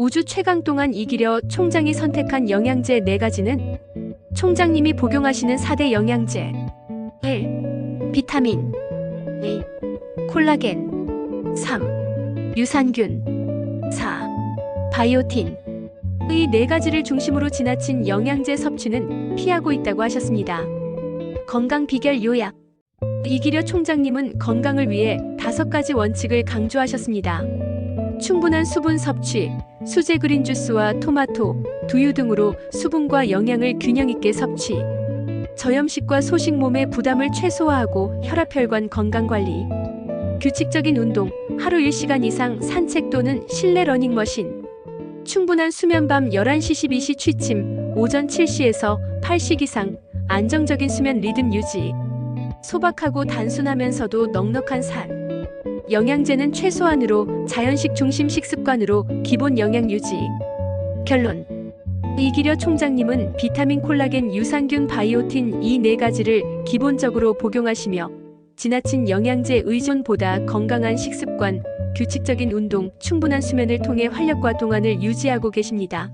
우주 최강 동안 이기려 총장이 선택한 영양제 4가지는 총장님이 복용하시는 4대 영양제 1. 비타민 2. 콜라겐 3. 유산균 4. 바이오틴 이네 가지를 중심으로 지나친 영양제 섭취는 피하고 있다고 하셨습니다. 건강 비결 요약 이기려 총장님은 건강을 위해 다섯 가지 원칙을 강조하셨습니다. 충분한 수분 섭취, 수제 그린 주스와 토마토, 두유 등으로 수분과 영양을 균형 있게 섭취. 저염식과 소식 몸의 부담을 최소화하고 혈압혈관 건강 관리. 규칙적인 운동, 하루 1시간 이상 산책 또는 실내 러닝머신. 충분한 수면 밤 11시 12시 취침, 오전 7시에서 8시 이상, 안정적인 수면 리듬 유지. 소박하고 단순하면서도 넉넉한 삶. 영양제는 최소한으로 자연식 중심 식습관으로 기본 영양 유지. 결론. 이기려 총장님은 비타민 콜라겐 유산균 바이오틴 이 네 가지를 기본적으로 복용하시며 지나친 영양제 의존보다 건강한 식습관, 규칙적인 운동, 충분한 수면을 통해 활력과 동안을 유지하고 계십니다.